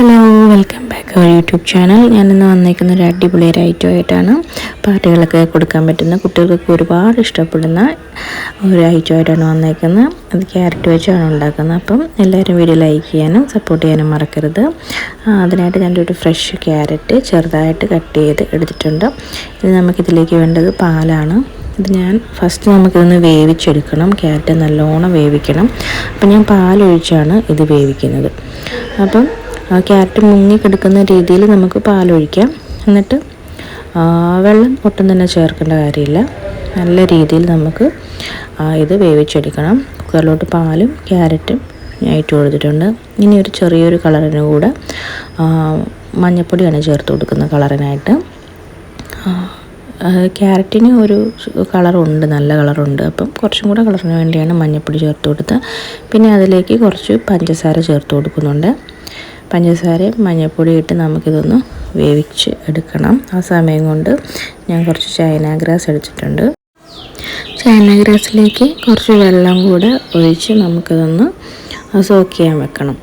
Hello welcome back our YouTube channel ഞാനിന്ന് വന്നേക്കുന്ന ഒരു അടിപൊളി ഒരു ഐറ്റം ആയിട്ടാണ് പാർട്ടികളൊക്കെ കൊടുക്കാൻ പറ്റുന്ന കുട്ടികൾക്കൊക്കെ ഒരുപാട് ഇഷ്ടപ്പെടുന്ന ഒരു ഐറ്റം ആയിട്ടാണ് വന്നേക്കുന്നത്. അത് ക്യാരറ്റ് വെച്ചാണ് ഉണ്ടാക്കുന്നത്. അപ്പം എല്ലാവരും വീഡിയോ ലൈക്ക് ചെയ്യാനും സപ്പോർട്ട് ചെയ്യാനും മറക്കരുത്. അതിനായിട്ട് ഞാൻ ഒരു ഫ്രഷ് ക്യാരറ്റ് ചെറുതായിട്ട് കട്ട് ചെയ്ത് എടുത്തിട്ടുണ്ട്. ഇനി നമുക്കിതിലേക്ക് വേണ്ടത് പാലാണ്. ഇത് ഞാൻ ഫസ്റ്റ് നമുക്കിതൊന്ന് വേവിച്ചെടുക്കണം. ക്യാരറ്റ് നല്ലോണം വേവിക്കണം. അപ്പം ഞാൻ പാലൊഴിച്ചാണ് ഇത് വേവിക്കുന്നത്. അപ്പം ആ ക്യാരറ്റ് മുങ്ങിക്കിടക്കുന്ന രീതിയിൽ നമുക്ക് പാലൊഴിക്കാം. എന്നിട്ട് വെള്ളം ഒട്ടും തന്നെ ചേർക്കേണ്ട കാര്യമില്ല. നല്ല രീതിയിൽ നമുക്ക് ഇത് വേവിച്ചെടുക്കണം. കുക്കറിലോട്ട് പാലും ക്യാരറ്റും ഇട്ട് കൊടുത്തിട്ടുണ്ട്. ഇനി ഒരു ചെറിയൊരു കളറിന് കൂടെ മഞ്ഞപ്പൊടിയാണ് ചേർത്ത് കൊടുക്കുന്നത് കളറിനായിട്ട്. ക്യാരറ്റിന് ഒരു കളറുണ്ട് നല്ല കളറുണ്ട്. അപ്പം കുറച്ചും കൂടെ കളറിന് വേണ്ടിയാണ് മഞ്ഞപ്പൊടി ചേർത്ത് കൊടുത്തത്. പിന്നെ അതിലേക്ക് കുറച്ച് പഞ്ചസാര ചേർത്ത് കൊടുക്കുന്നുണ്ട്. പഞ്ചസാരയും മഞ്ഞൾപ്പൊടി ഇട്ട് നമുക്കിതൊന്ന് വേവിച്ച് എടുക്കണം. ആ സമയം കൊണ്ട് ഞാൻ കുറച്ച് ചൈന ഗ്രാസ് എടുത്തിട്ടുണ്ട്. ചൈന ഗ്രാസിലേക്ക് കുറച്ച് വെള്ളം കൂടെ ഒഴിച്ച് നമുക്കിതൊന്ന് സോക്ക് ചെയ്യാൻ വെക്കണം.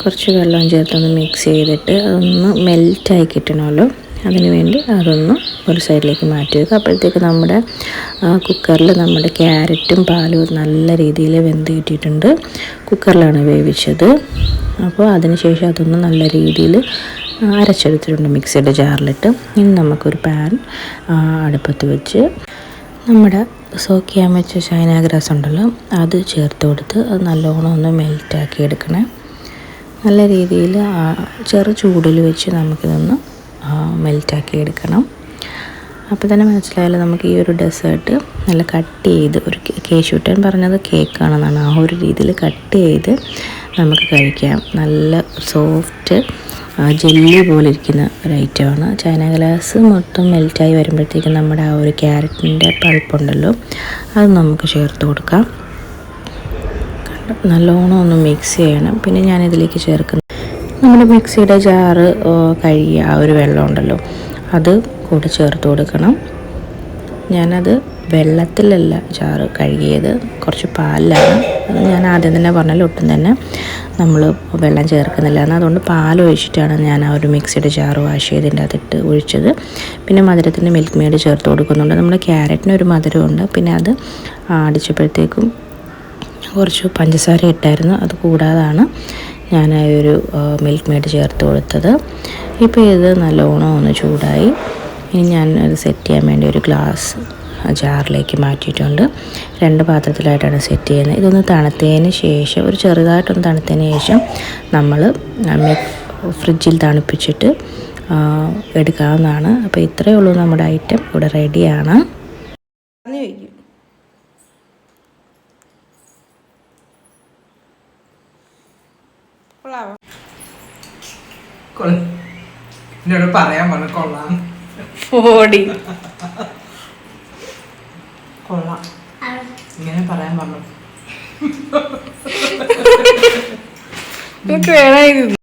കുറച്ച് വെള്ളം ചേർത്തൊന്ന് മിക്സ് ചെയ്തിട്ട് അതൊന്ന് മെൽറ്റായി കിട്ടണമല്ലോ. അതിന് വേണ്ടി അതൊന്ന് ഒരു സൈഡിലേക്ക് മാറ്റി വെക്കുക. അപ്പോഴത്തേക്ക് നമ്മുടെ കുക്കറിൽ നമ്മുടെ ക്യാരറ്റും പാലും നല്ല രീതിയിൽ വെന്ത് കിട്ടിയിട്ടുണ്ട്. കുക്കറിലാണ് വേവിച്ചത്. അപ്പോൾ അതിന് ശേഷം അതൊന്ന് നല്ല രീതിയിൽ അരച്ചെടുത്തിട്ടുണ്ട് മിക്സിയുടെ ജാറിലിട്ട്. ഇനി നമുക്കൊരു പാൻ അടുപ്പത്ത് വെച്ച് നമ്മുടെ സോക്ക് ചെയ്യാൻ വെച്ച ചൈന ഗ്രാസ് ഉണ്ടല്ലോ അത് ചേർത്ത് കൊടുത്ത് അത് നല്ലോണം ഒന്ന് മെൽറ്റാക്കി എടുക്കണേ. നല്ല രീതിയിൽ ചെറു ചൂടിൽ വെച്ച് നമുക്കിതൊന്ന് മെൽറ്റാക്കി എടുക്കണം. അപ്പോൾ തന്നെ മനസ്സിലായാലും നമുക്ക് ഈ ഒരു ഡെസേർട്ട് നല്ല കട്ട് ചെയ്ത് ഒരു കേശുട്ടൻ പറഞ്ഞത് കേക്കാണെന്നാണ്. ആ ഒരു രീതിയിൽ കട്ട് ചെയ്ത് നമുക്ക് കഴിക്കാം. നല്ല സോഫ്റ്റ് ജെല്ലി പോലെ ഇരിക്കുന്ന ഒരു ഐറ്റമാണ് ചൈന ഗ്ലാസ് മൊത്തം മെൽറ്റായി വരുമ്പോഴത്തേക്കും നമ്മുടെ ആ ഒരു ക്യാരറ്റിന്റെ പൾപ്പുണ്ടല്ലോ അത് നമുക്ക് ചേർത്ത് കൊടുക്കാം. നല്ലോണം ഒന്ന് മിക്സ് ചെയ്യണം. പിന്നെ ഞാനിതിലേക്ക് ചേർക്കുന്നത് നമ്മുടെ മിക്സിയുടെ ജാറ് കഴുകിയ ആ ഒരു വെള്ളമുണ്ടല്ലോ അത് കൂടി ചേർത്ത് കൊടുക്കണം. ഞാനത് വെള്ളത്തിലല്ല ജാറ് കഴുകിയത് കുറച്ച് പാലിലാണ്. അത് ഞാൻ ആദ്യം തന്നെ പറഞ്ഞല്ലോ ഒട്ടും തന്നെ നമ്മൾ വെള്ളം ചേർക്കുന്നില്ല. എന്നാൽ അതുകൊണ്ട് പാൽ ഒഴിച്ചിട്ടാണ് ഞാൻ ആ ഒരു മിക്സിയുടെ ജാറ് വാഷ് ചെയ്തതിന്റെ അതിട്ട് ഒഴിച്ചത്. പിന്നെ മധുരത്തിന് മിൽക്ക് മെയ്ഡ് ചേർത്ത് കൊടുക്കുന്നുണ്ട്. നമ്മുടെ ക്യാരറ്റിന് ഒരു മധുരമുണ്ട്. പിന്നെ അത് അടിച്ചപ്പോഴത്തേക്കും കുറച്ച് പഞ്ചസാര ഇട്ടായിരുന്നു. അത് കൂടാതാണ്. ഞാൻ ആ ഒരു മിൽക്ക് മെയ്ഡ് ചേർത്ത് കൊടുത്തത്. ഇപ്പോൾ ഇത് നല്ലോണം ഒന്ന് ചൂടായി. ഇനി ഞാൻ അത് സെറ്റ് ചെയ്യാൻ വേണ്ടി ഒരു ഗ്ലാസ് ജാറിലേക്ക് മാറ്റിയിട്ടുണ്ട്. രണ്ട് പാത്രത്തിലായിട്ടാണ് സെറ്റ് ചെയ്യുന്നത്. ഇതൊന്ന് തണുത്തതിന് ശേഷം ഒരു ചെറുതായിട്ടൊന്ന് തണുത്തതിന് ശേഷം നമ്മൾ ഫ്രിഡ്ജിൽ തണുപ്പിച്ചിട്ട് എടുക്കാവുന്നതാണ്. അപ്പോൾ ഇത്രയേ ഉള്ളൂ നമ്മുടെ ഐറ്റം ഇവിടെ റെഡിയാണ് എന്നോട് പറയാൻ പറഞ്ഞു കൊള്ളാം. ഓടി. കൊള്ളാം. ഇങ്ങനെ പറയാൻ പറഞ്ഞു. വേണമായിരുന്നു